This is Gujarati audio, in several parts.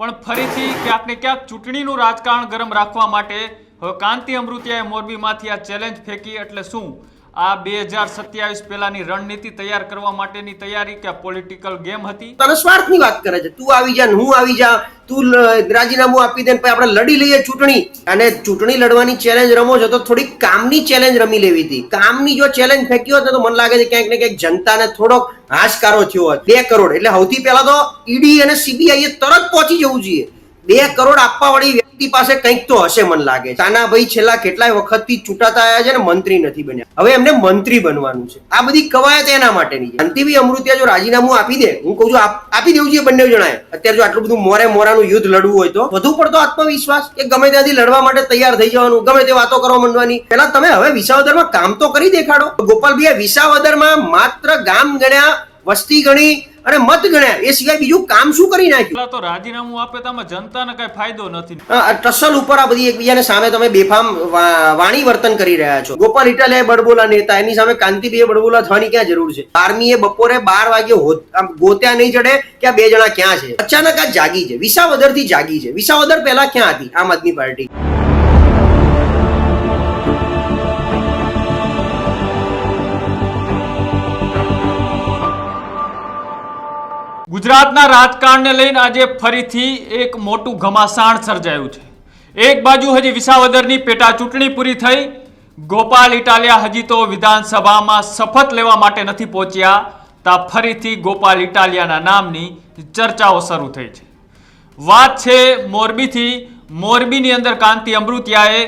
પણ ફરીથી ક્યાંક ને ક્યાંક ચૂંટણીનું રાજકારણ ગરમ રાખવા માટે હવે કાંતિ અમૃતિયાએ મોરબીમાંથી આ ચેલેન્જ ફેંકી, એટલે શું? આ બે હજાર સત્યાવીસ પહેલાની રણનીતિ તૈયાર કરવા માટેની તૈયારી કે પોલિટિકલ ગેમ હતી? તને સ્વાર્થની વાત કરે છે. તું આવી જા હું આવી જા. તું રાજીનામું આપી દે પછી આપણે લડી લઈએ ચૂંટણી. અને ચૂંટણી લડવાની ચેલેન્જ રમો છો તો થોડીક કામની ચેલેન્જ રમી લેવી હતી. કામની જો ચેલેન્જ ફેંકી હોત તો મને લાગે છે ક્યાંક ને ક્યાંક જનતાને થોડોક હાશકારો થયો હોત. બે કરોડ. એટલે સૌથી પહેલા તો ઈડી અને સીબીઆઈ એ તરત પહોંચી જવું જોઈએ. બે કરોડ આપવા વાળી વ્યક્તિ પાસે કંઈક તો હશે મને લાગે છે. કાનાભાઈ છેલ્લા કેટલાય વખતથી ચૂંટાતા આવ્યા છે ને મંત્રી નથી બન્યા. હવે એમને મંત્રી બનવાનું છે. આ બધી કવાયત એના માટેની શાંતિભાઈ અમૃતિયા જો રાજીનામું આપી દે, હું કહું છું, આપી દેવું જોઈએ બંને જણાએ. અત્યારે જો આટલું બધું મોરે મોરાનું યુદ્ધ લડવું હોય તો. વધુ પડતો આત્મવિશ્વાસ કે ગમે ત્યાંથી લડવા માટે તૈયાર થઈ જવાનું, ગમે તે વાતો કરવા માંડવાની. પેલા તમે હવે વિસાવદરમાં કામ તો કરી દેખાડો. ગોપાલભાઈ વિસાવદરમાં માત્ર ગામ ગણ્યા વસ્તી ગણી અને મત ગણ્યા એ સિવાય બીજું કામ શું કરી નાખ્યું? તો રાજીનામું આપે તમે જનતાને કઈ ફાયદો નથી. ટસલ ઉપર આ બધી એકબીજાને સામે તમે બેફામ વાણી વર્તન કરી રહ્યા છો. ગોપાલ ઇટાલે બડબોલા નેતા એની સામે કાંતિભાઈ બડબોલા થવાની ક્યાં જરૂર છે? બારમીએ બપોરે બાર વાગે ગોત્યા નહીં ચડે કે આ બે જણા ક્યાં છે? અચાનક આ જાગી છે વિસાવદરથી જાગી છે. વિસાવદર પહેલા ક્યાં હતી? આમ આદમી પાર્ટી. ગુજરાતના રાજકારણને લઈને આજે ફરીથી એક મોટું ઘમાસાણ સર્જાયું છે. એક બાજુ હજી વિસાવદરની પેટા ચૂંટણી પૂરી થઈ. ગોપાલ ઇટાલિયા હજી તો વિધાનસભામાં શપથ લેવા માટે નથી પહોંચ્યા. તા ફરીથી ગોપાલ ઇટાલિયાના નામની ચર્ચાઓ શરૂ થઈ છે. વાત છે મોરબીથી. મોરબીની અંદર કાંતિ અમૃતિયાએ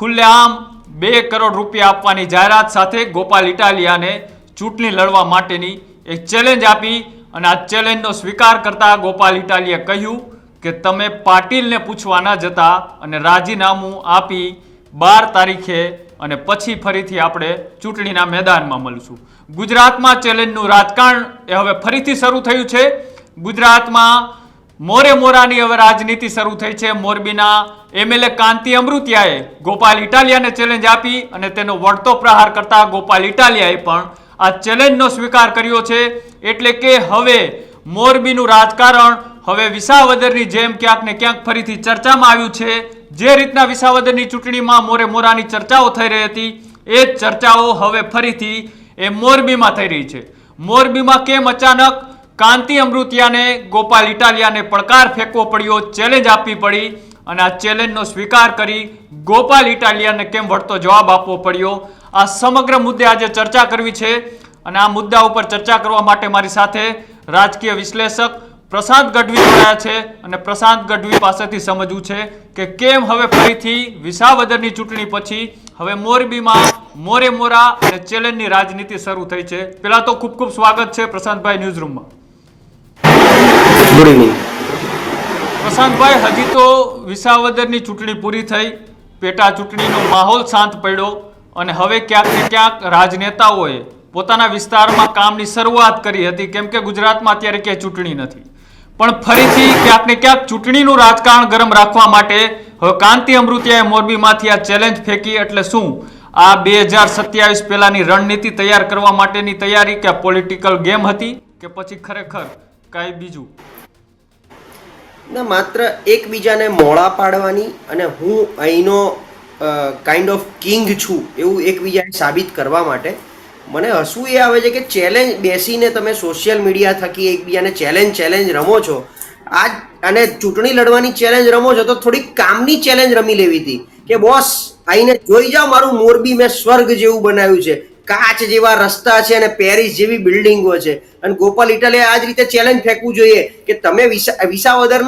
ખુલ્લેઆમ બે કરોડ રૂપિયા આપવાની જાહેરાત સાથે ગોપાલ ઇટાલિયાને ચૂંટણી લડવા માટેની એક ચેલેન્જ આપી. અને આ ચેલેન્જનો સ્વીકાર કરતા ગોપાલ ઇટાલીએ કહ્યું કે તમે પાટીલને પૂછવા ન જતા અને રાજીનામું આપી બાર તારીખે અને પછી ફરીથી આપણે ચૂંટણીના મેદાનમાં મળીશું. ગુજરાતમાં ચેલેન્જનું રાજકારણ એ હવે ફરીથી શરૂ થયું છે. ગુજરાતમાં મોરે મોરાની હવે રાજનીતિ શરૂ થઈ છે. મોરબીના એમએલએ કાંતિ અમૃતિયાએ ગોપાલ ઇટાલિયાને ચેલેન્જ આપી અને તેનો વળતો પ્રહાર કરતા ગોપાલ ઇટાલિયાએ પણ આ ચેલેન્જનો સ્વીકાર કર્યો છે. એટલે કે હવે મોરબીનું રાજકારણ હવે વિસાવદરની જેમ ક્યાંક ને ક્યાંક ફરીથી ચર્ચામાં આવ્યું છે. જે રીતના વિસાવદરની ચૂંટણીમાં મોરે મોરાની ચર્ચાઓ થઈ રહી હતી, એ જ ચર્ચાઓ હવે ફરીથી એ મોરબીમાં થઈ રહી છે. મોરબીમાં કેમ અચાનક કાંતિ અમૃતિયાને, ગોપાલ ઇટાલિયાને પડકાર ફેંકવો પડ્યો ચેલેન્જ આપવી પડી અને આ ચેલેન્જનો સ્વીકાર કરી ગોપાલ ઇટાલિયાને કેમ વળતો જવાબ આપવો પડ્યો? આ સમગ્ર મુદ્દે આજે ચર્ચા કરવી છે. અને આ મુદ્દા ઉપર ચર્ચા કરવા માટે મારી સાથે રાજકીય વિશ્લેષક પ્રશાંત ગઢવી જોડાયા છે અને પ્રશાંત ગઢવી પાસેથી સમજવું છે કે કેમ હવે ફરીથી વિસાવદરની ચૂંટણી પછી હવે મોરબીમાં મોરે મોરા અને ચેલેન્જની રાજનીતિ શરૂ થઈ છે. પેલા તો ખૂબ ખૂબ સ્વાગત છે પ્રશાંતભાઈ ન્યૂઝ રૂમમાં ગુડ ઇવનિંગ પ્રશાંતભાઈ હજી તો વિસાવદરની ચૂંટણી પૂરી થઈ. પેટા ચૂંટણીનો માહોલ શાંત પડ્યો અને હવે ક્યાંક ને ક્યાંક રાજનેતાઓએ પોતાના વિસ્તારમાં કામની શરૂઆત કરી હતી. કેમ કે ગુજરાતમાં અત્યારે ક્યાંય ચૂંટણી નથી. પણ ફરીથી ક્યાંક ને ક્યાંક ચૂંટણીનું રાજકારણ ગરમ રાખવા માટે હવે કાંતિ અમૃતિયાએ મોરબીમાંથી આ ચેલેન્જ ફેંકી એટલે શું? આ બે હજાર સત્યાવીસ પહેલાની રણનીતિ તૈયાર કરવા માટેની તૈયારી કે પોલિટિકલ ગેમ હતી કે પછી ખરેખર કાંઈ બીજું? ને, માત્ર એકબીજાને મોળા પાડવાની અને હું અહીંનો કાઇન્ડ ઓફ કિંગ છું એવું એકબીજાને સાબિત કરવા માટે મને હસવું એ આવે છે કે ચેલેન્જ બેસીને તમે સોશિયલ મીડિયા થકી એકબીજાને ચેલેન્જ ચેલેન્જ રમો છો. આજ અને ચૂંટણી લડવાની ચેલેન્જ રમો છો તો થોડીક કામની ચેલેન્જ રમી લેવી હતી. કે બોસ આઈને જોઈ જાઓ, મારું મોરબી મેં સ્વર્ગ જેવું બનાવ્યું છે. કાચ જેવા રસ્તા છે અને પેરિસ જેવી બિલ્ડિંગો છે. અને ગોપાલ ઇટલે આ જ રીતે ચેલેન્જ ફેંકવું જોઈએ કે તમે વિસા, વિસાવદર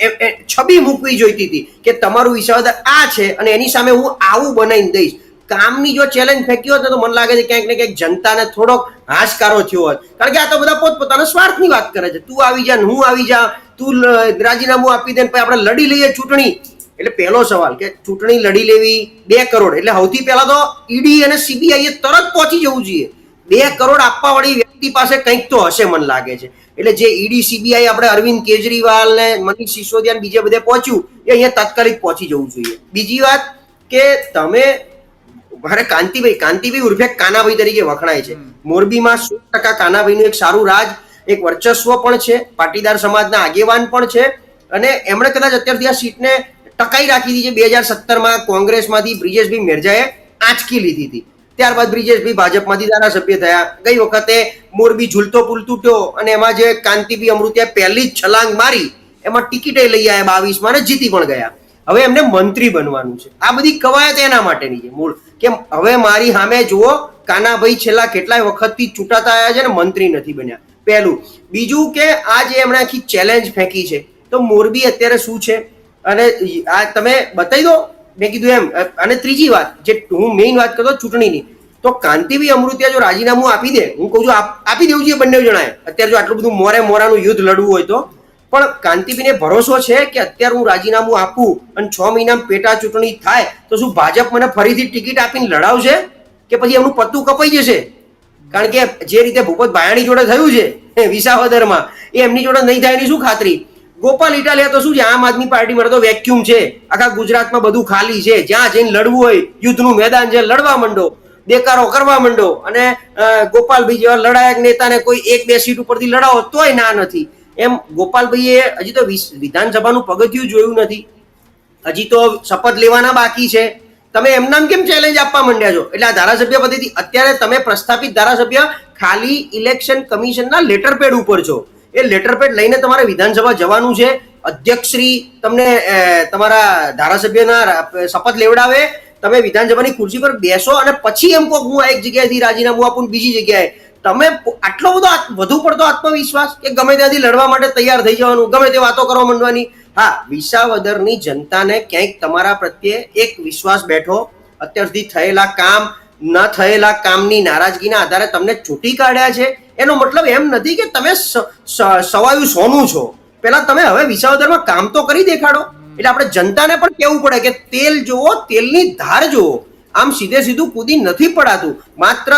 એ- એ, છબી મૂકવી જોઈતી હતી કે તમારું વિસાવદર આ છે અને એની સામે હું આવું બનાવીને દઈશ. કામની જો ચેલેન્જ ફેંકી હોત તો મને લાગે છે ક્યાંક ને ક્યાંક જનતાને થોડોક હાશકારો થયો હોત. કારણ કે આ તો બધા પોતપોતાના સ્વાર્થની વાત કરે છે. તું આવી જા હું આવી જા. તું રાજીનામું આપી દે ને આપણે લડી લઈએ ચૂંટણી. એટલે પહેલો સવાલ કે ચૂંટણી લડી લેવી બે કરોડ. એટલે સૌથી પહેલા તો ઈડી અને સીબીઆઈ તરત પહોંચી જવું જોઈએ. બે કરોડ આપવા વાળી વ્યક્તિ પાસે કંઈક તો હશે મને લાગે છે. એટલે જે ઈડી સીબીઆઈ આપણે અરવિંદ કેજરીવાલ ને મનીષ સિસોદિયા બીજે બધે પહોંચ્યું, એ અહીંયા તાત્કાલિક પહોંચી જવું જોઈએ. બીજી વાત કે તમે મારે કાંતિભાઈ કાંતિભાઈ ઉર્ફે કાનાભાઈ તરીકે વખણાય છે. મોરબીમાં સો ટકા કાનાભાઈનું એક સારું રાજ એક વર્ચસ્વ પણ છે પાટીદાર સમાજના આગેવાન પણ છે અને એમણે કદાચ અત્યારથી આ સીટને ટકાઈ રાખી હતી જે બે હજાર સત્તરમાં કોંગ્રેસમાંથી બ્રિજેશભાઈ મેરજાએ આંચકી લીધી હતી. ત્યારબાદ બ્રિજેશભાઈ ભાજપમાંથી ધારાસભ્ય થયા. ગઈ વખતે મોરબી ઝૂલતો પુલ તૂટ્યો અને એમાં જે કાંતિભાઈ અમૃતિયા પહેલી જ છલાંગ મારી એમાં ટિકિટે લઈ આવ્યા બાવીસમાં અને જીતી પણ ગયા. હવે એમને મંત્રી બનવાનું છે. આ બધી કવાયત એના માટેની છે, મૂળ. કે હવે મારી સામે જુઓ, કાનાભાઈ છેલ્લા કેટલાય વખતથી ચૂંટાતા આવ્યા છે ને મંત્રી નથી બન્યા. પહેલું. બીજું કે આ જે એમણે આખી ચેલેન્જ ફેંકી છે, તો મોરબી અત્યારે શું છે? અને આ તમે બતાવી દો, મેં કીધું એમ. અને ત્રીજી વાત, જે હું મેઇન વાત કરતો ચૂંટણીની, તો કાંતિભાઈ અમૃતિયા જો રાજીનામું આપી દે, હું કહું છું આપી દેવું જોઈએ બંને જણાએ. અત્યારે જો આટલું બધું મોરે મોરાનું યુદ્ધ લડવું હોય તો. પણ કાંતિભાઈને ભરોસો છે કે અત્યારે હું રાજીનામું આપું અને છ મહિનામાં પેટા ચૂંટણી થાય, તો શું ભાજપ મને ફરીથી ટિકિટ આપીને લડાવશે? કે પછી એમનું પત્તું કપાઈ જશે? કારણ કે જે રીતે ભૂપત ભાયાણી જોડે થયું છે વિસાવદરમાં, એ એમની જોડે નહીં થાય એની શું ખાતરી? ગોપાલ ઇટાલિયા તો શું છે, આમ આદમી પાર્ટી માટે તો વેક્યુમ છે. આખા ગુજરાતમાં બધું ખાલી છે. જ્યાં જઈને લડવું હોય, યુદ્ધનું મેદાન છે, લડવા માંડો દેકારો કરવા માંડો. અને ગોપાલભાઈ જેવા લડાયક નેતાને કોઈ એક બે સીટ ઉપરથી લડાવો તોય ના નથી. એમ ગોપાલભાઈએ હજી તો વિધાનસભાનું પગથિયું જોયું નથી. હજી તો શપથ લેવાના બાકી છે. તમે એમનામ કેમ ચેલેન્જ આપવા માંડ્યા છો? એટલે આ ધારાસભ્ય પદ્ધતિ અત્યારે તમે પ્રસ્થાપિત ધારાસભ્ય ખાલી ઇલેક્શન કમિશનના લેટર પેડ ઉપર છો. એ લેટર પેડ લઈને તમારે વિધાનસભા જવાનું છે. અધ્યક્ષશ્રી તમને તમારા ધારાસભ્યના શપથ લેવડાવે. તમે વિધાનસભાની ખુરશી પર બેસો અને પછી એમ કહો હું એક જગ્યાએથી રાજીનામું આપું બીજી જગ્યાએ. તમે આટલો બધો વધુ પડતો આત્મવિશ્વાસ કે ગમે ત્યાંથી લડવા માટે તૈયાર થઈ જવાનું, ગમે તે વાતો કરવા માંડવાની? હા, વિસાવદરની જનતાને ક્યાંક તમારા પ્રત્યે એક વિશ્વાસ બેઠો. અત્યાર સુધી થયેલા કામ, ન થયેલા કામની નારાજગીના આધારે તમને ચૂંટી કાઢ્યા છે. એનો મતલબ એમ નથી કે તમે સવાયું સોનું છો. પહેલા તમે હવે વિસાવદરમાં કામ તો કરી દેખાડો. એટલે આપણે જનતાને પણ કહેવું પડે કે તેલ જુઓ, તેલની ધાર જુઓ. આમ સીધે સીધું કૂદી નથી પડાતું. માત્ર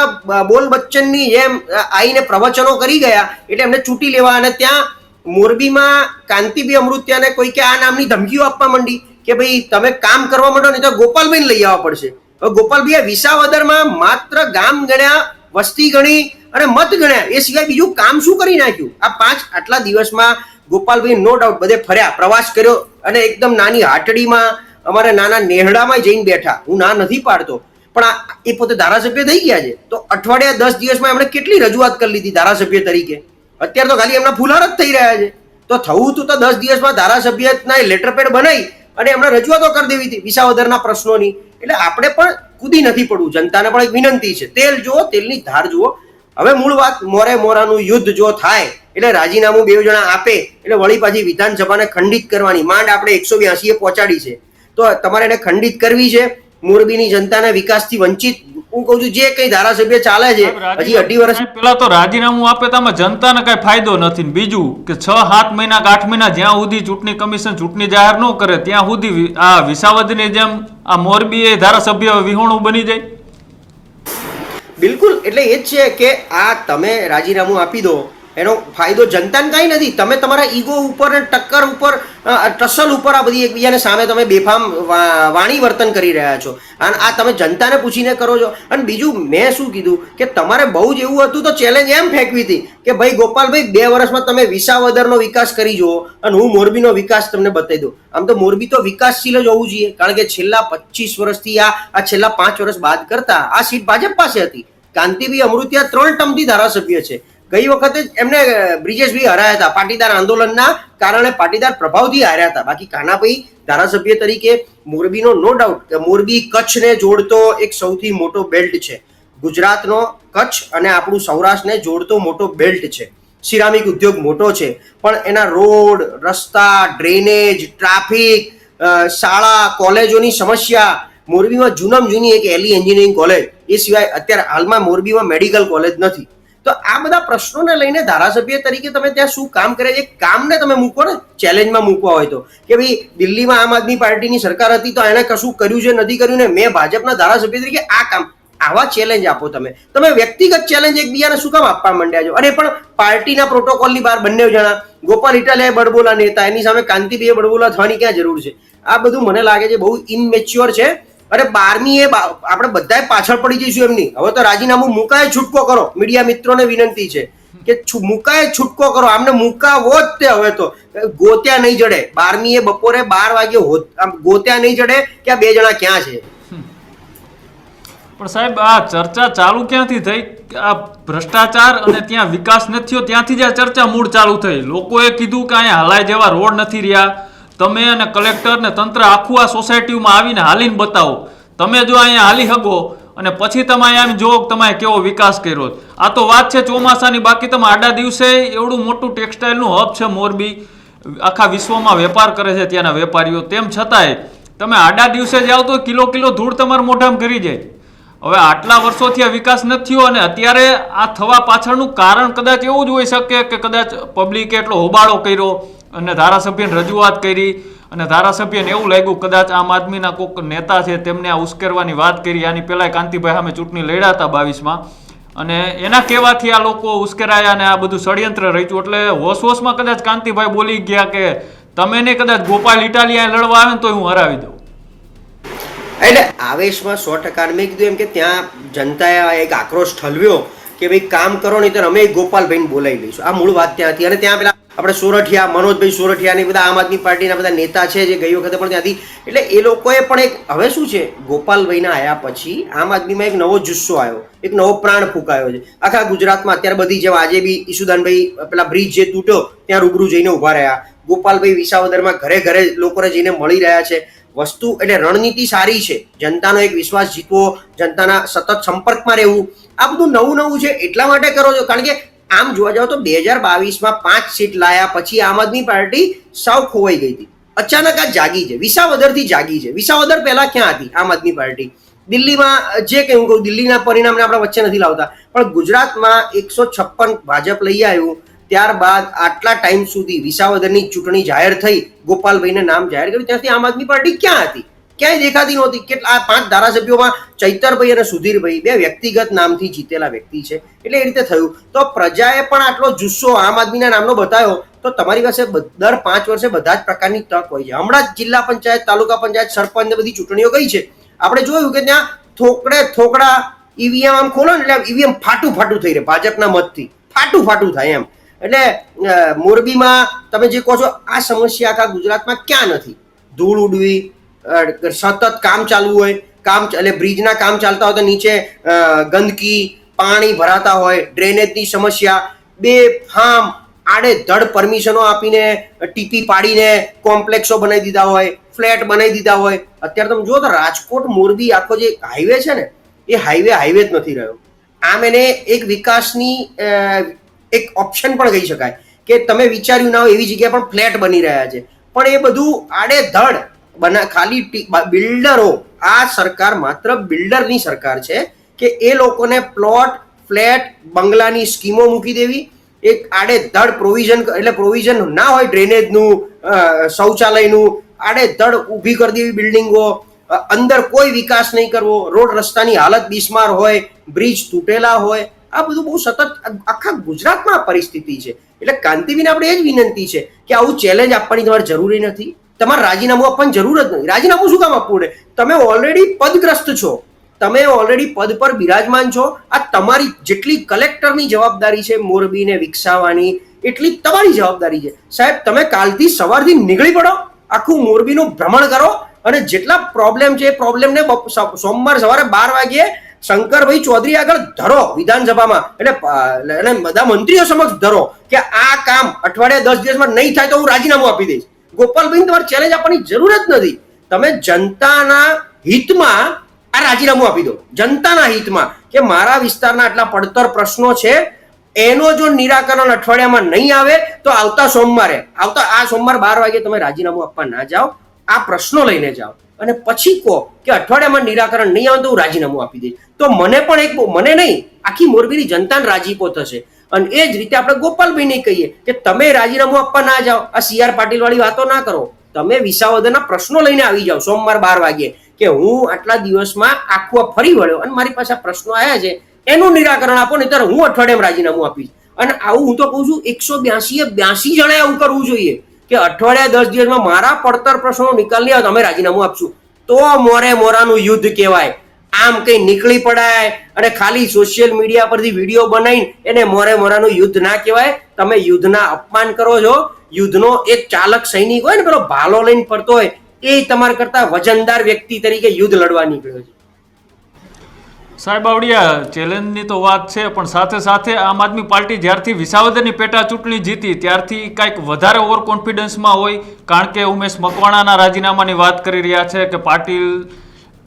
બોલ બચ્ચનની જેમ આઈને પ્રવચનો કરી ગયા, એટલે એમને ચૂંટી લેવા અને ત્યાં મોરબીમાં કાંતિભાઈ અમૃત્યાને કોઈ કે આ નામની ધમકીઓ આપવા માંડી કે ભાઈ તમે કામ કરવા માંડો નહીં તો ગોપાલભાઈને લઈ આવવા પડશે. હવે ગોપાલભાઈએ વિસાવદરમાં માત્ર ગામ ગણ્યા, વસ્તી ગણી અને મત ગણ્યા. એ સિવાય બીજું કામ શું કરી નાખ્યું? આ પાંચ આટલા દિવસમાં ગોપાલભાઈ નો ડાઉટ બધે ફર્યા, પ્રવાસ કર્યો અને એકદમ નાની હાટડીમાં અમારે નાના નેહડામાં જઈને બેઠા. હું ના નથી પાડતો. પણ એ પોતે ધારાસભ્ય થઈ ગયા છે. તો અઠવાડિયા દસ દિવસમાં એમણે કેટલી રજૂઆત કરી લીધી ધારાસભ્ય તરીકે? અત્યારે તો ખાલી એમના ફુલાર જ થઈ રહ્યા છે. તો થવું તું તો દસ દિવસમાં ધારાસભ્યના લેટર પેડ બનાવી અને એમણે રજૂઆતો કરી દેવી હતી વિસાવદરના પ્રશ્નોની. એટલે આપણે પણ કૂદી નથી પડવું. જનતાને પણ એક વિનંતી છે. તેલ જુઓ, તેલની ધાર જુઓ. હવે મૂળ વાત મોરે મોરાનું યુદ્ધ જો થાય, એટલે રાજીનામું બે જણા આપે, એટલે વળી પાછી વિધાનસભાને ખંડિત કરવાની માંડ આપણે એકસો બ્યાસી એ પહોંચાડી છે. તો તમારે એને ખંડિત કરવી છે. મોરબીની જનતાને વિકાસથી વંચિત. હું કહું છું જે કઈ ધારાસભ્ય ચાલે છે હજી અઢી વર્ષ પેલા તો રાજીનામું આપે તો જનતાને કઈ ફાયદો નથી બીજું કે છ સાત મહિના કે આઠ મહિના જ્યાં સુધી ચૂંટણી કમિશન ચૂંટણી જાહેર ન કરે ત્યાં સુધી આ વિસાવદની જેમ આ મોરબી એ ધારાસભ્ય વિહોણું બની જાય. બિલકુલ એટલે એ જ છે કે આ તમે રાજીનામું આપી દો એનો ફાયદો જનતાને કાંઈ નથી. તમે તમારા ઈગો ઉપર ટક્કર ઉપર ટસલ ઉપર આ બધી એકબીજાને સામે તમે બેફામ વાણી વર્તન કરી રહ્યા છો. અને આ તમે જનતાને પૂછીને કરો છો. અને બીજું મેં શું કીધું? કે તમારે બહુ જ એવું હતું તો ચેલેન્જ એમ ફેંકવી હતી કે ભાઈ ગોપાલભાઈ, બે વર્ષમાં તમે વિસાવદરનો વિકાસ કરી જુઓ અને હું મોરબીનો વિકાસ તમને બતાવી દઉં. આમ તો મોરબી તો વિકાસશીલ જ હોવું જોઈએ. કારણ કે છેલ્લા પચીસ વર્ષથી આ આ છેલ્લા પાંચ વર્ષ બાદ કરતા આ સીટ ભાજપ પાસે હતી. કાંતિભાઈ અમૃતિયા ત્રણ ટર્મથી ધારાસભ્ય છે. ગઈ વખતે જ એમને બ્રિજેશભાઈ હરાયા હતા, પાટીદાર આંદોલનના કારણે પાટીદાર પ્રભાવથી હાર્યા હતા. બાકી કાનાભાઈ ધારાસભ્ય તરીકે મોરબીનો નો ડાઉટ મોરબી કચ્છને જોડતો એક સૌથી મોટો બેલ્ટ છે. ગુજરાતનો કચ્છ અને આપણું સૌરાષ્ટ્રને જોડતો મોટો બેલ્ટ છે. સિરામિક ઉદ્યોગ મોટો છે. પણ એના રોડ, રસ્તા ડ્રેનેજ ટ્રાફિક શાળા, કોલેજોની સમસ્યા, મોરબીમાં જૂનામાં જૂની એક એલી એન્જિનિયરિંગ કોલેજ એ સિવાય અત્યારે હાલમાં મોરબીમાં મેડિકલ કોલેજ નથી. તો આ બધા પ્રશ્નોને લઈને ધારાસભ્ય તરીકે તમે ત્યાં શું કામ કરે છે? કામને તમે મૂકો ને ચેલેન્જમાં મૂકવા હોય તો. કે ભાઈ દિલ્હીમાં આમ આદમી પાર્ટીની સરકાર હતી તો એણે કશું કર્યું છે, નથી કર્યું ને મેં ભાજપના ધારાસભ્ય તરીકે આ કામ, આવા ચેલેન્જ આપો તમે. તમે વ્યક્તિગત ચેલેન્જ એકબીજાને શું કામ આપવા માંડ્યા છો? અને પણ પાર્ટીના પ્રોટોકોલની બહાર બંને જણા, ગોપાલ ઇટાલિયા બડબોલા નેતા, એની સામે કાંતિભાઈએ બડબોલા થવાની ક્યાં જરૂર છે? આ બધું મને લાગે છે બહુ ઇનમેચ્યોર છે. અરે બારમી એ આપણે બધા પાછળ પડી જઈશું એમની હવે તો રાજીનામું મુકાય છૂટકો કરો. મીડિયા મિત્રોને વિનંતી છે કે મુકાય છૂટકો કરો. આમને મુકાવો જ તે હવે તો. ગોત્યા નહીં જડે. બારમીએ બપોરે બાર વાગે આમ ગોત્યા નહીં જડે કે આ બે જણા ક્યાં છે? પણ સાહેબ, આ ચર્ચા ચાલુ ક્યાંથી થઈ? આ ભ્રષ્ટાચાર અને ત્યાં વિકાસ નથી થયો, ત્યાંથી જ આ ચર્ચા મૂળ ચાલુ થઈ. લોકોએ કીધું કે અહીંયા હલાય જેવા રોડ નથી રહ્યા. તમે અને કલેક્ટર ને તંત્ર આખું આ સોસાયટીમાં આવીને હાલીને બતાવો. તમે જો અહીંયા હાલી શકો અને પછી તમે અહીંયા જો તમે કેવો વિકાસ કર્યો. આ તો વાત છે ચોમાસાની, બાકી તમે આડા દિવસે એવડું મોટું ટેક્સટાઇલનું હબ છે મોરબી. આખા વિશ્વમાં વેપાર કરે છે ત્યાંના વેપારીઓ. તેમ છતાંય, તમે આડા દિવસે જાઓ તો કિલો કિલો ધૂળ તમારા મોઢામાં કરી જાય. હવે આટલા વર્ષોથી આ વિકાસ નથી થયો અને અત્યારે આ થવા પાછળનું કારણ કદાચ એવું જ હોઈ શકે કે કદાચ પબ્લિકે એટલો હોબાળો કર્યો. અને ધારાસભ્યને રજૂઆત કરી અને ધારાસભ્યને એવું લાગ્યું કદાચ આમ આદમીના કોઈક નેતા છે તેમને આ ઉશ્કેરવાની વાત કરી. આની પહેલાં કાંતિભાઈ સામે ચૂંટણી લડ્યા હતા બાવીસમાં. અને એના કહેવાથી આ લોકો ઉશ્કેરાયા અને આ બધું ષડયંત્ર રચ્યું. એટલે હોશ હોશમાં કદાચ કાંતિભાઈ બોલી ગયા કે તમે ને કદાચ ગોપાલ ઇટાલિયા લડવા આવે ને તો હું હરાવી દઉં. એટલે આવેશમાં સો ટકા મેં કીધું એમ કે ત્યાં જનતાએ એક આક્રોશ ઠલવ્યો કે ભાઈ કામ કરો નહીં તો અમે ગોપાલભાઈને બોલાવી લઈશું. આ મૂળ વાત ત્યાં હતી. અને ત્યાં પેલા આપણે સોરઠિયા, મનોજભાઈ સોરઠિયા બધા આમ આદમી પાર્ટીના બધા નેતા છે જે ગઈ વખતે પણ ત્યાંથી, એટલે એ લોકોએ પણ એક, હવે શું છે, ગોપાલભાઈના આયા પછી આમ આદમીમાં એક નવો જુસ્સો આવ્યો, એક નવો પ્રાણ ફૂંકાયો છે. આખા ગુજરાતમાં અત્યારે બધી જેમ આજે બી ઈસુદાનભાઈ, પેલા બ્રિજ જે તૂટ્યો, ત્યાં રૂબરૂ જઈને ઊભા રહ્યા. ગોપાલભાઈ વિસાવદરમાં ઘરે ઘરે લોકોને જઈને મળી રહ્યા છે. વસ્તુ એટલે રણનીતિ સારી છે. જનતાનો એક વિશ્વાસ જીતવો, જનતાના સતત સંપર્કમાં રહેવું. આ બધું નવું નવું છે, એટલા માટે કરો છો. કારણ કે આમ જોવા જાવ તો બે હજાર બાવીસમાં પાંચ સીટ લાયા પછી આમ આદમી પાર્ટી સાવ ખોવાઈ ગઈ હતી. અચાનક આ જાગી છે. વિસાવદરથી જાગી છે. વિસાવદર પહેલા ક્યાં હતી આમ આદમી પાર્ટી? દિલ્હીમાં જે કે હું કહું, દિલ્હીના પરિણામને આપણે વચ્ચે નથી લાવતા. પણ ગુજરાતમાં એકસો છપ્પન ભાજપ લઈ આવ્યું. ત્યારબાદ આટલા ટાઈમ સુધી વિસાવદરની ચૂંટણી જાહેર થઈ. ગોપાલભાઈને નામ જાહેર કર્યું. ત્યાંથી આમ આદમી પાર્ટી ક્યાં હતી? ક્યાંય દેખાતી નહોતી. કેટલા આ પાંચ ધારાસભ્યોમાં ચૈતરભાઈ અને સુધીરભાઈ, બે વ્યક્તિગત નામથી જીતેલા વ્યક્તિ છે. એટલે એ રીતે થયું. તો પ્રજાએ પણ આટલો જુસ્સો આમ આદમીના નામનો બતાવ્યો, તો તમારી પાસે દર પાંચ વર્ષે બધા જ પ્રકારની તક હોય છે. હમણાં જ જિલ્લા પંચાયત, તાલુકા પંચાયત, સરપંચ બધી ચૂંટણીઓ ગઈ છે. આપણે જોયું કે ત્યાં થોકડે થોકડા ઈવીએમ આમ ખોલો ને એટલે ઈવીએમ ફાટું ફાટું થઈ રહે ભાજપના મતથી. ફાટું ફાટું થાય એમ. એટલે મોરબીમાં તમે જે કહો છો, આ સમસ્યા આખા ગુજરાતમાં ક્યાં નથી? ધૂળ ઉડવી સતત કામ ચાલવું હોય, કામ એટલે બ્રિજના કામ ચાલતા હોય તો નીચે ગંદકી, પાણી ભરાતા હોય, ડ્રેનેજની સમસ્યા, બે ફામ આડે ધડ પરમિશનો આપીને ટીપી પાડીને કોમ્પ્લેક્સો બનાવી દીધા હોય, ફ્લેટ બનાવી દીધા હોય. અત્યારે તમે જુઓ તો રાજકોટ, મોરબી, આખો જે હાઈવે છે ને, એ હાઈવે હાઈવે જ નથી રહ્યો. આમ એને એક વિકાસની એક ઓપ્શન પણ કહી શકાય કે તમે વિચાર્યું ના હોય એવી જગ્યાએ પણ ફ્લેટ બની રહ્યા છે. પણ એ બધું આડેધડ બના ખાલી બિલ્ડરો, આ સરકાર માત્ર બિલ્ડરની સરકાર છે કે એ લોકોને પ્લોટ, ફ્લેટ, બંગલાની સ્કીમો મૂકી દેવી. એક આડેધડ પ્રોવિઝન એટલે પ્રોવિઝન ના હોય ડ્રેનેજનું શૌચાલયનું આડેધડ ઊભી કરી દેવી બિલ્ડિંગો. અંદર કોઈ વિકાસ નહીં કરવો. રોડ રસ્તાની હાલત બિસ્માર હોય, બ્રિજ તૂટેલા હોય. આ બધું બહુ સતત આખા ગુજરાતમાં પરિસ્થિતિ છે. એટલે કાંતિબીને આપણે એ જ વિનંતી છે કે આવું ચેલેન્જ આપવાની તમારે જરૂરી નથી. તમારે રાજીનામું આપવાની જરૂર જ નથી રાજીનામું શું કામ આપવું પડે? તમે ઓલરેડી પદગ્રસ્ત છો. તમે ઓલરેડી પદ પર બિરાજમાન છો. આ તમારી જેટલી કલેક્ટરની જવાબદારી છે મોરબીને વિકસાવવાની, એટલી તમારી જવાબદારી છે. સાહેબ, તમે કાલથી સવારથી નીકળી પડો, આખું મોરબીનું ભ્રમણ કરો અને જેટલા પ્રોબ્લેમ છે એ પ્રોબ્લેમને સોમવાર સવારે બાર વાગ્યે શંકરભાઈ ચૌધરી આગળ ધરો વિધાનસભામાં. એટલે બધા મંત્રીઓ સમક્ષ ધરો કે આ કામ અઠવાડિયા દસ દિવસમાં નહીં થાય તો હું રાજીનામું આપી દઈશ. ગોપાલભાઈ તમારે ચેલેન્જ આપવાની જરૂર જ નથી. તમે જનતાના હિતમાં આ રાજીનામું આપી દો. જનતાના હિતમાં કે મારા વિસ્તારના આટલા પડતર પ્રશ્નો છે, એનો જો નિરાકરણ અઠવાડિયામાં નહીં આવે, તો આવતા સોમવારે, આવતા આ સોમવાર બાર વાગે તમે રાજીનામું આપવા ના જાઓ. આ પ્રશ્નો લઈને જાઓ. અને પછી કહો કે અઠવાડિયામાં નિરાકરણ નહીં આવે તો હું રાજીનામું આપી દઈશ. તો મને પણ એક, મને નહીં, આખી મોરબીની જનતાને રાજીપો થશે. અને એ જ રીતે આપણે ગોપાલભાઈને કહીએ કે તમે રાજીનામું આપવા ના જાઓ. આ સી આર પાટીલ વાળી વાતો ના કરો. તમે વિસાવદરના પ્રશ્નો લઈને આવી જાઓ સોમવાર બાર વાગે કે હું આટલા દિવસમાં આખું ફરી વળ્યો અને મારી પાસે પ્રશ્નો આવ્યા છે, એનું નિરાકરણ આપો નહીં ત્યારે હું અઠવાડિયામાં રાજીનામું આપીશ. અને આવું હું તો કહું છું, એકસો બ્યાસી બ્યાસી જણાએ આવું કરવું જોઈએ કે અઠવાડિયા દસ દિવસમાં મારા પડતર પ્રશ્નો નિકાલ નહીં આવે, અમે રાજીનામું આપશું. તો મોરે મોરાનું યુદ્ધ કહેવાય. આમ કઈ નીકળી પડાય અને ખાલી સોશિયલ મીડિયા પરથી વીડિયો બનાવીને એને મોરે મોરાનું યુદ્ધ ના કહેવાય. તમે યુદ્ધના અપમાન કરો છો. યુદ્ધનો એક ચાલક સૈનિક હોય ને, પેલો ભાલો લઈને ફરતો હોય, એ તમારા કરતા વજનદાર વ્યક્તિ તરીકે યુદ્ધ લડવા નીકળ્યો છે. સાહેબ, આવડિયા, ચેલેન્જની તો વાત છે, પણ સાથે સાથે આમ આદમી પાર્ટી જ્યારથી વિસાવદરની પેટા ચૂંટણી જીતી, ત્યારથી કાંઈક વધારે ઓવર કોન્ફિડન્સમાં હોય, કારણ કે ઉમેશ મકવાણાના રાજીનામાની વાત કરી રહ્યા છે કે પાટીલ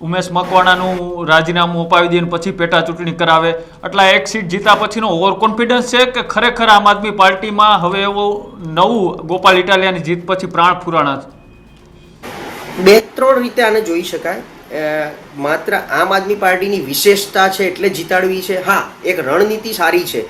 ઉમેશ મકવાણાનું રાજીનામું અપાવી દે પછી પેટા ચૂંટણી કરાવે. એટલા એક સીટ જીતા પછીનો ઓવર કોન્ફિડન્સ છે કે ખરેખર આમ આદમી પાર્ટીમાં હવે એવું નવું ગોપાલ ઇટાલિયાની જીત પછી પ્રાણ ફુરાણા બે ત્રણ રીતે આને જોઈ શકાય. માત્ર આમ આદમી પાર્ટીની વિશેષતા છે એટલે જીતાડવી છે. હા, એક રણનીતિ સારી છે.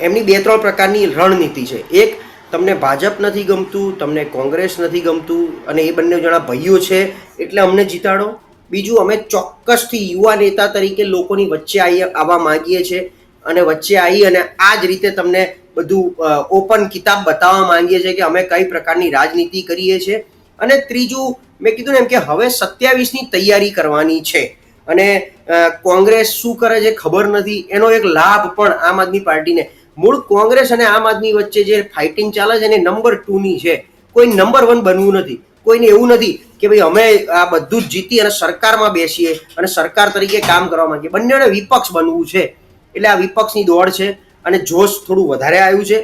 એમની બે ત્રણ પ્રકારની રણનીતિ છે. એક, તમને ભાજપ નથી ગમતું, તમને કોંગ્રેસ નથી ગમતું અને એ બંને જણા ભાઈઓ છે, એટલે અમને જીતાડો. બીજું અમે ચોક્કસથી યુવા નેતા તરીકે લોકોની વચ્ચે આવી આવવા માંગીએ છીએ અને વચ્ચે આવી અને આ જ રીતે તમને બધું ઓપન કિતાબ બતાવવા માંગીએ છીએ કે અમે કઈ પ્રકારની રાજનીતિ કરીએ છીએ. અને ત્રીજું, મેં કીધું ને એમ કે હવે સત્યાવીસની તૈયારી કરવાની છે. અને કોંગ્રેસ શું કરે છે ખબર નથી, એનો એક લાભ પણ આમ આદમી પાર્ટીને. મૂળ કોંગ્રેસ અને આમ આદમી વચ્ચે જે ફાઇટિંગ ચાલે છે એને નંબર ટુની છે. કોઈ નંબર વન બનવું નથી. કોઈને એવું નથી કે ભાઈ અમે આ બધું જ જીતી અને સરકારમાં બેસીએ અને સરકાર તરીકે કામ કરવા માંગીએ. બંનેને વિપક્ષ બનવું છે. એટલે આ વિપક્ષની દોડ છે અને જોશ થોડું વધારે આવ્યું છે.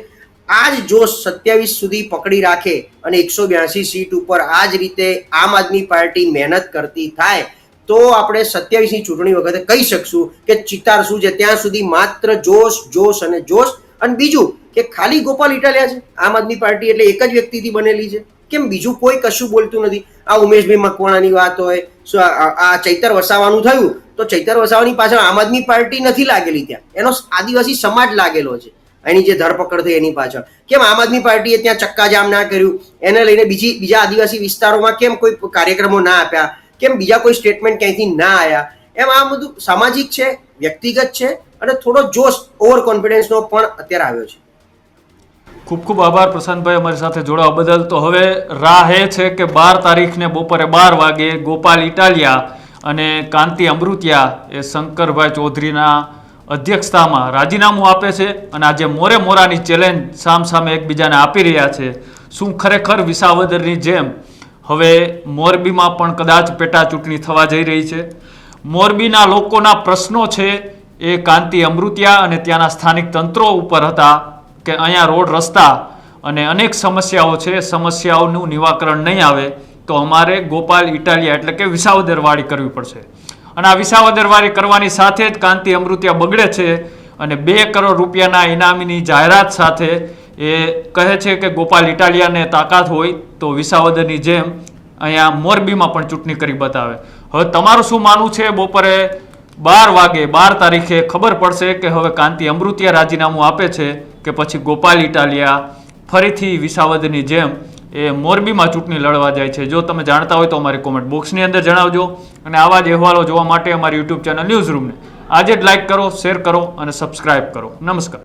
આ જ જોશ સત્યાવીસ સુધી પકડી રાખે અને એકસો બ્યાસી સીટ ઉપર આ જ રીતે આમ આદમી પાર્ટી મહેનત કરતી થાય, તો આપણે સત્યાવીસની ચૂંટણી વખતે કહી શકશું કે ચિતાર શું છે. ત્યાં સુધી માત્ર જોશ જોશ અને જોશ. અને બીજું કે ખાલી ગોપાલ ઇટાલિયા છે. આમ આદમી પાર્ટી એટલે એક જ વ્યક્તિથી બનેલી છે. કેમ બીજું કોઈ કશું બોલતું નથી? આ ઉમેશભાઈ મકવાણાની વાત હોય આ ચૈતર વસાવાનું થયું, તો ચૈતર વસાવાની પાછળ આમ આદમી પાર્ટી નથી લાગેલી ત્યાં. એનો આદિવાસી સમાજ લાગેલો છે, એની જે ધરપકડ થઈ એની પાછળ. કેમ આમ આદમી પાર્ટીએ ત્યાં ચક્કાજામ ના કર્યું? એને લઈને બીજી, બીજા આદિવાસી વિસ્તારોમાં કેમ કોઈ કાર્યક્રમો ના આપ્યા? કેમ બીજા કોઈ સ્ટેટમેન્ટ ક્યાંયથી ના આવ્યા એમ આ બધું સામાજિક છે, વ્યક્તિગત છે, અને થોડો જોશ ઓવર કોન્ફિડન્સનો પણ અત્યારે આવ્યો છે. ખૂબ ખૂબ આભાર પ્રશાંતભાઈ અમારી સાથે જોડાવા બદલ. તો હવે રાહ એ છે કે બાર તારીખને બપોરે બાર વાગે ગોપાલ ઇટાલિયા અને કાંતિ અમૃતિયા એ શંકરભાઈ ચૌધરીના અધ્યક્ષતામાં રાજીનામું આપે છે અને આજે મોરે મોરાની ચેલેન્જ સામ સામે એકબીજાને આપી રહ્યા છે. શું ખરેખર વિસાવદરની જેમ હવે મોરબીમાં પણ કદાચ પેટા ચૂંટણી થવા જઈ રહી છે? મોરબીના લોકોના પ્રશ્નો છે એ કાંતિ અમૃતિયા અને ત્યાંના સ્થાનિક તંત્રો ઉપર હતા. કે અહીંયા રોડ રસ્તા અને અનેક સમસ્યાઓ છે, સમસ્યાઓનું નિવાકરણ નહીં આવે, તો અમારે ગોપાલ ઇટાલિયા એટલે કે વિસાવદરવાળી કરવી પડશે. અને આ વિસાવદરવાળી કરવાની સાથે જ કાંતિ અમૃતિયા બગડે છે અને બે કરોડ રૂપિયાના ઇનામીની જાહેરાત સાથે એ કહે છે કે ગોપાલ ઇટાલિયાને તાકાત હોય તો વિસાવદરની જેમ અહીંયા મોરબીમાં પણ ચૂંટણી કરી બતાવે. હવે તમારું શું માનવું છે? બપોરે બાર વાગે, બાર તારીખે ખબર પડશે કે હવે કાંતિ અમૃતિયા રાજીનામું આપે છે. કે પછી ગોપાલ ઇટાલિયા, ફરીથી વિસાવદની જેમ એ મોરબીમાં ચૂંટણી લડવા જાય છે. જો તમે જાણતા હોય તો અમારી કોમેન્ટ બોક્સની અંદર જણાવજો. અને આવા જ અહેવાલો જોવા માટે અમારી યુટ્યુબ ચેનલ ન્યૂઝ રૂમને આજે જ લાઈક કરો શેર કરો અને સબસ્ક્રાઇબ કરો. નમસ્કાર.